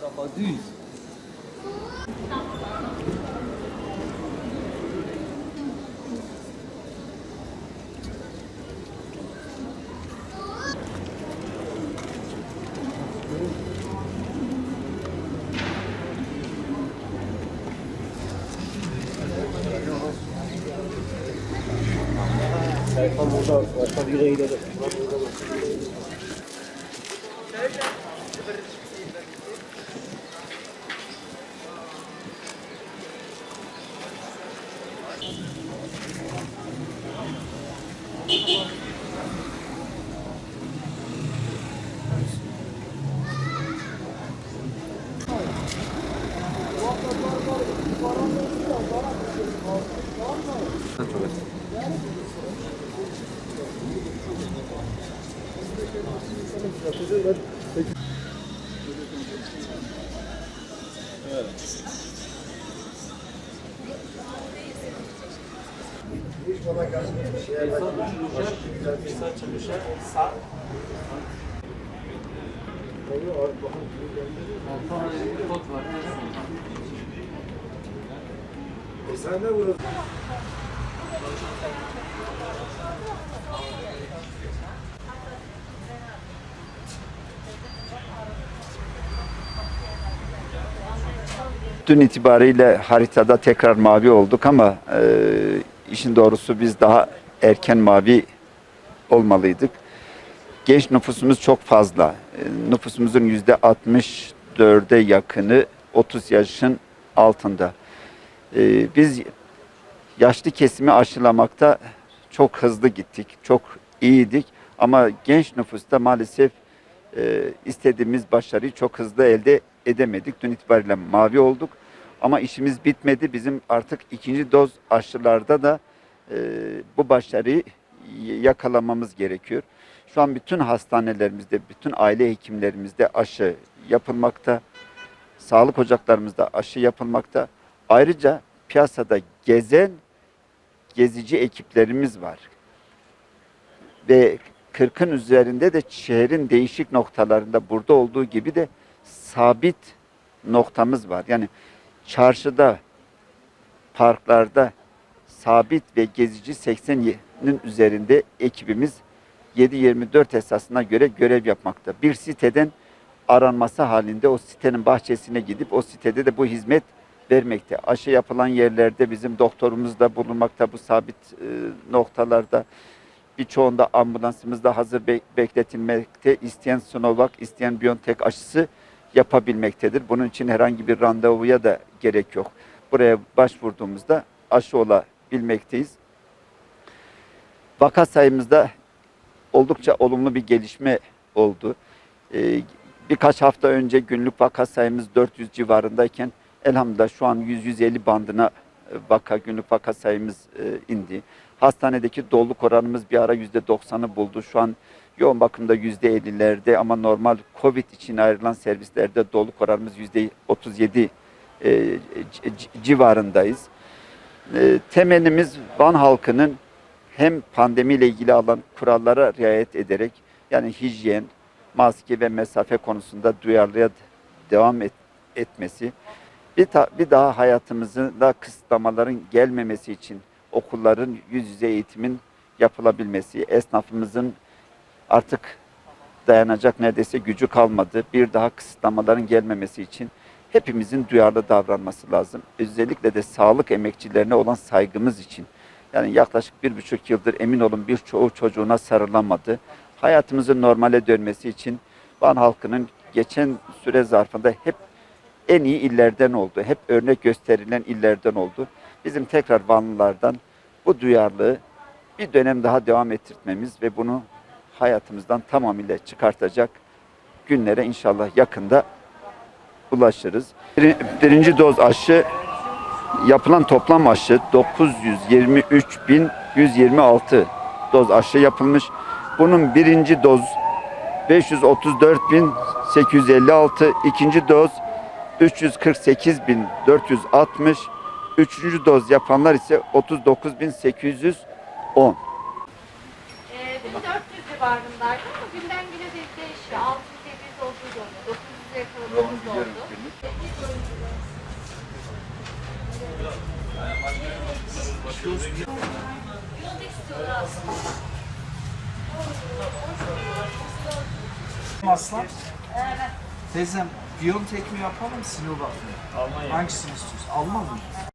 Trapadies. Kijk van ons af, waar staat die reden? Evet. Araba düz. Sayfam burada başka bir yere gidelim. Dün itibariyle haritada tekrar mavi olduk ama e, işin doğrusu biz daha erken mavi olmalıydık. Genç nüfusumuz çok fazla. E, nüfusumuzun yüzde 64'e yakını 30 yaşın altında. E, biz yaşlı kesimi aşılamakta çok hızlı gittik, çok iyiydik. Ama genç nüfusta maalesef e, istediğimiz başarıyı çok hızlı elde edemedik. Dün itibariyle mavi olduk. Ama işimiz bitmedi. Bizim artık ikinci doz aşılarda da e, bu başarıyı yakalamamız gerekiyor. Şu an bütün hastanelerimizde, bütün aile hekimlerimizde aşı yapılmakta. Sağlık ocaklarımızda aşı yapılmakta. Ayrıca piyasada gezen gezici ekiplerimiz var. Ve 40'ın üzerinde de şehrin değişik noktalarında burada olduğu gibi de sabit noktamız var. Yani çarşıda, parklarda sabit ve gezici 80'nin üzerinde ekibimiz 7-24 esasına göre görev yapmakta. Bir siteden aranması halinde o sitenin bahçesine gidip o sitede de bu hizmet vermekte. Aşı yapılan yerlerde bizim doktorumuz da bulunmakta bu sabit e, noktalarda. Birçoğunda ambulansımızda hazır be- bekletilmekte. İsteyen Sinovac, isteyen BioNTech aşısı yapabilmektedir. Bunun için herhangi bir randevuya da gerek yok. Buraya başvurduğumuzda aşı olabilmekteyiz. Vaka sayımızda oldukça olumlu bir gelişme oldu. Ee, birkaç hafta önce günlük vaka sayımız 400 civarındayken elhamdülillah şu an 100-150 bandına e, vaka günlük vaka sayımız e, indi. Hastanedeki doluluk oranımız bir ara %90'ı buldu. Şu an yoğun bakımda %50'lerde ama normal COVID için ayrılan servislerde doluluk oranımız %37 e, civarındayız. E, temelimiz Van halkının hem pandemiyle ilgili alan kurallara riayet ederek yani hijyen, maske ve mesafe konusunda duyarlıya devam et- etmesi, bir, ta- bir daha hayatımızda kısıtlamaların gelmemesi için okulların yüz yüze eğitimin yapılabilmesi, esnafımızın artık dayanacak neredeyse gücü kalmadı. Bir daha kısıtlamaların gelmemesi için hepimizin duyarlı davranması lazım. Özellikle de sağlık emekçilerine olan saygımız için. Yani yaklaşık bir buçuk yıldır emin olun birçoğu çocuğuna sarılamadı. Hayatımızın normale dönmesi için Van halkının geçen süre zarfında hep en iyi illerden oldu. Hep örnek gösterilen illerden oldu. Bizim tekrar Vanlılardan bu duyarlılığı bir dönem daha devam ettirmemiz ve bunu hayatımızdan tamamıyla çıkartacak günlere inşallah yakında ulaşırız. Bir- Birinci doz aşı yapılan toplam aşı 923.126 doz aşı yapılmış. Bunun birinci doz 534.856, ikinci doz 348.460, üçüncü doz yapanlar ise 39.810. 1400 lira civarındaydı ama günden güne de değişiyor. 600-700 olduğu da oluyor. 900'e yakaladığımız oldu. Aslan. Teyzem Biontech mi yapalım Sinovac mı? Hangisini istiyorsun? Alman mı?